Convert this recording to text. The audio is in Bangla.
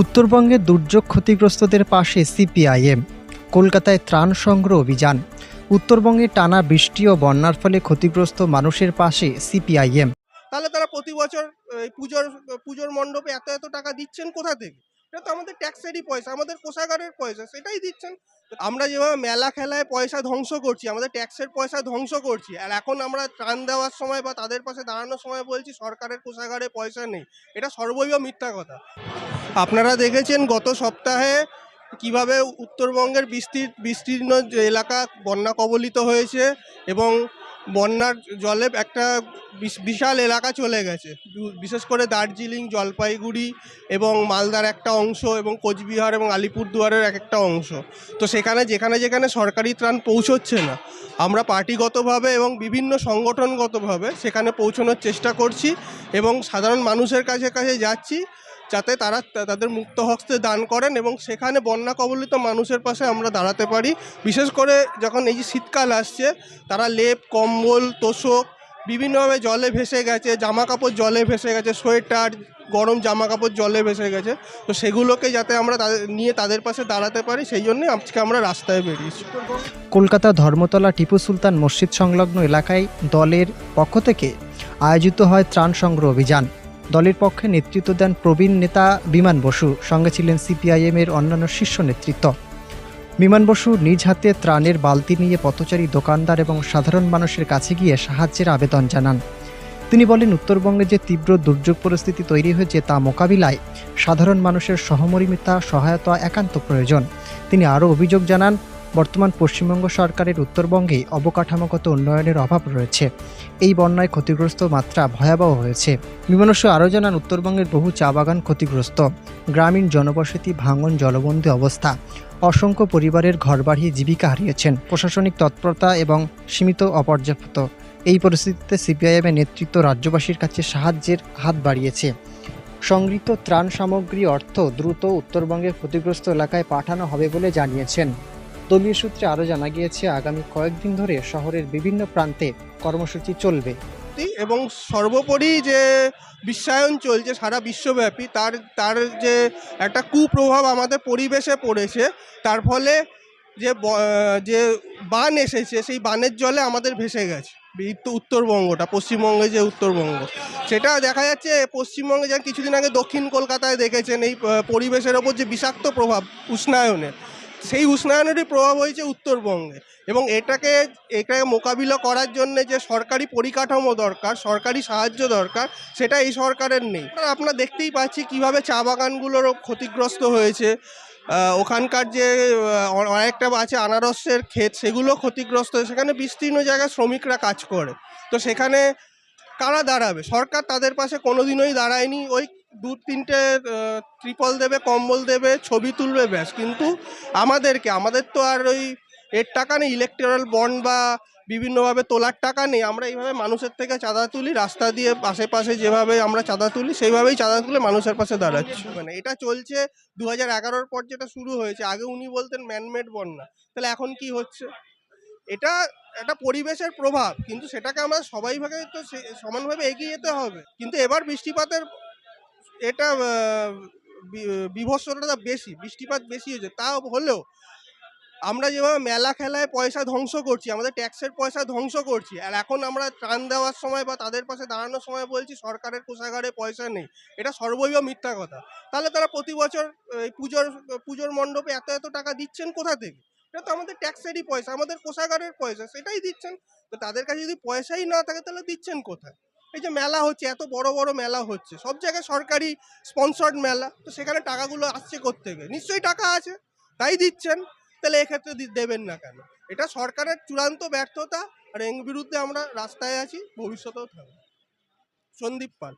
উত্তরবঙ্গে দুর্যোগ ক্ষতিগ্রস্তদের পাশে সিপিআইএম, কলকাতায় ত্রাণ সংগ্রহ অভিযান। উত্তরবঙ্গে টানা বৃষ্টি ও বন্যার ফলে ক্ষতিগ্রস্ত মানুষের পাশে সিপিআইএম। তাহলে তারা প্রতি বছর পুজোর পুজোর মণ্ডপে এত এত টাকা দিচ্ছেন কোথা থেকে? এটা তো আমাদের ট্যাক্সেরই পয়সা, আমাদের কোষাগারের পয়সা, সেটাই দিচ্ছেন। আমরা যেভাবে মেলা খেলায় পয়সা ধ্বংস করছি, আমাদের ট্যাক্সের পয়সা ধ্বংস করছি, আর এখন আমরা ত্রাণ দেওয়ার সময় বা তাদের পাশে দাঁড়ানোর সময় বলছি, সরকারের কোষাগারে পয়সা নেই। এটা সর্বৈব মিথ্যা কথা। আপনারা দেখেছেন গত সপ্তাহে কীভাবে উত্তরবঙ্গের বিস্তীর বিস্তীর্ণ এলাকা বন্যা কবলিত হয়েছে এবং বন্যার জলে একটা বিশ- বিশাল এলাকা চলে গেছে। বিশেষ করে দার্জিলিং, জলপাইগুড়ি এবং মালদার একটা অংশ এবং কোচবিহার এবং আলিপুরদুয়ারের এক একটা অংশ। তো সেখানে যেখানে যেখানে সরকারি ত্রাণ পৌঁছচ্ছে না, আমরা পার্টিগতভাবে এবং বিভিন্ন সংগঠনগতভাবে সেখানে পৌঁছানোর চেষ্টা করছি এবং সাধারণ মানুষের কাছে কাছে যাচ্ছি যাতে তারা তাদের মুক্ত হস্তে দান করেন এবং সেখানে বন্যা কবলিত মানুষের পাশে আমরা দাঁড়াতে পারি। বিশেষ করে যখন এই যে শীতকাল আসছে, তারা লেপ, কম্বল, তোষক, বিভিন্নভাবে জলে ভেসে গেছে জামা কাপড় জলে ভেসে গেছে, সোয়েটার, গরম জামা কাপড় জলে ভেসে গেছে। তো সেগুলোকে যাতে আমরা তাদের নিয়ে তাদের পাশে দাঁড়াতে পারি, সেই জন্যই আজকে আমরা রাস্তায় বেরিয়েছি। কলকাতা ধর্মতলা টিপু সুলতান মসজিদ সংলগ্ন এলাকায় দলের পক্ষ থেকে আয়োজিত হয় ত্রাণ সংগ্রহ অভিযান। দলের পক্ষে নেতৃত্ব দেন প্রবীণ নেতা বিমান বসু, সঙ্গে ছিলেন সিপিআইএম এর অন্যান্য শীর্ষ নেতৃত্ব। বিমান বসু নিজ হাতে ত্রাণের বালতি নিয়ে পথচারী, দোকানদার এবং সাধারণ মানুষের কাছে গিয়ে সাহায্যের আবেদন জানান। তিনি বলেন, উত্তরবঙ্গে যে তীব্র দুর্যোগ পরিস্থিতি তৈরি হয়েছে তা মোকাবিলায় সাধারণ মানুষের সহমর্মিতা, সহায়তা একান্ত প্রয়োজন। তিনি আরও অভিযোগ জানান বর্তমান পশ্চিমবঙ্গ সরকারের উত্তরবঙ্গে অবকাঠামোগত উন্নয়নের অভাব রয়েছে। এই বন্যায় ক্ষতিগ্রস্ত মাত্রা ভয়াবহ হয়েছে। বিমানস্য আরও জানান, উত্তরবঙ্গের বহু চা বাগান ক্ষতিগ্রস্ত। গ্রামীণ জনবসতি, ভাঙন, জলবন্দী অবস্থা। অসংখ্য পরিবারের ঘরবাড়ি জীবিকা হারিয়েছেন। প্রশাসনিক তৎপরতা এবং সীমিত অপর্যাপ্ত। এই পরিস্থিতিতে সিপিআইএমের নেতৃত্ব রাজ্যবাসীর কাছে সাহায্যের হাত বাড়িয়েছে। সংগৃহীত ত্রাণ সামগ্রী অর্থ দ্রুত উত্তরবঙ্গের ক্ষতিগ্রস্ত এলাকায় পাঠানো হবে বলে জানিয়েছেন। দলীয় সূত্রে আরও জানা গিয়েছে, আগামী কয়েকদিন ধরে শহরের বিভিন্ন প্রান্তে কর্মসূচি চলবে। এবং সর্বোপরি যে বিশ্বায়ন চলছে সারা বিশ্বব্যাপী, তার তার যে একটা কুপ্রভাব আমাদের পরিবেশে পড়েছে, তার ফলে যে যে বান এসেছে, সেই বানের জলে আমাদের ভেসে গেছে। উত্তরবঙ্গটা, পশ্চিমবঙ্গে যে উত্তরবঙ্গ, সেটা দেখা যাচ্ছে পশ্চিমবঙ্গে যেমন কিছুদিন আগে দক্ষিণ কলকাতায় দেখেছেন এই পরিবেশের ওপর যে বিষাক্ত প্রভাব, উষ্ণায়নের। সেই উষ্ণায়নেরই প্রভাব হয়েছে উত্তরবঙ্গে। এবং এটাকে এটাকে মোকাবিলা করার জন্য যে সরকারি পরিকাঠামো দরকার, সরকারি সাহায্য দরকার, সেটা এই সরকারের নেই। আপনারা দেখতেই পাচ্ছি কীভাবে চা বাগানগুলোরও ক্ষতিগ্রস্ত হয়েছে। ওখানকার যে অনেকটা আছে আনারসের ক্ষেত, সেগুলো ক্ষতিগ্রস্ত সেখানে বিস্তীর্ণ জায়গায় শ্রমিকরা কাজ করে। তো সেখানে কারা দাঁড়াবে? সরকার তাদের পাশে কোনোদিনই দাঁড়ায়নি। ওই দু তিনটে ত্রিপল দেবে, কম্বল দেবে, ছবি তুলবে, ব্যাস। কিন্তু আমাদেরকে, আমাদের তো আর ওই এর টাকা নেই ইলেকট্রাল বন্ড বা বিভিন্নভাবে তোলার টাকা নেই। আমরা এইভাবে মানুষের থেকে চাঁদা তুলি, রাস্তা দিয়ে আশেপাশে যেভাবে আমরা চাঁদা তুলি, সেইভাবেই চাঁদা তুলে মানুষের পাশে দাঁড়াচ্ছি। মানে এটা চলছে দু হাজার পর যেটা শুরু হয়েছে, আগে উনি বলতেন ম্যানমেড বন্যা। তাহলে এখন কি হচ্ছে? এটা একটা পরিবেশের প্রভাব, কিন্তু সেটাকে আমরা সবাইভাবে তো সমানভাবে এগিয়ে যেতে হবে। কিন্তু এবার বৃষ্টিপাতের এটা আহ, বি- বিভৎসতা বেশি বৃষ্টিপাত বেশি হয়েছে। তা হলেও আমরা যেভাবে মেলা খেলায় পয়সা ধ্বংস করছি আমাদের ট্যাক্সের পয়সা ধ্বংস করছি আর এখন আমরা ত্রাণ দেওয়ার সময় বা তাদের পাশে দাঁড়ানোর সময় বলছি সরকারের কোষাগারে পয়সা নেই। এটা সর্বৈব মিথ্যা কথা। তাহলে তারা প্রতি বছর এই পুজোর পুজোর মণ্ডপে এত এত টাকা দিচ্ছেন কোথা থেকে? এটা তো আমাদের ট্যাক্সেরই পয়সা আমাদের কোষাগারের পয়সা সেটাই দিচ্ছেন। তো তাদের কাছে যদি পয়সাই না থাকে তাহলে দিচ্ছেন কোথায়? এই যে মেলা হচ্ছে, এত বড় বড় মেলা হচ্ছে, সব জায়গায় সরকারি স্পন্সর্ড মেলা, তো সেখানে টাকাগুলো আসছে কোত্থেকে? নিশ্চয়ই টাকা আছে, তাই দিচ্ছেন, তাহলে এক্ষেত্রে দেবেন না কেন? এটা সরকারের চূড়ান্ত ব্যর্থতা, আর এর বিরুদ্ধে আমরা রাস্তায় আছি, ভবিষ্যতেও থাকব। সন্দীপ পাল।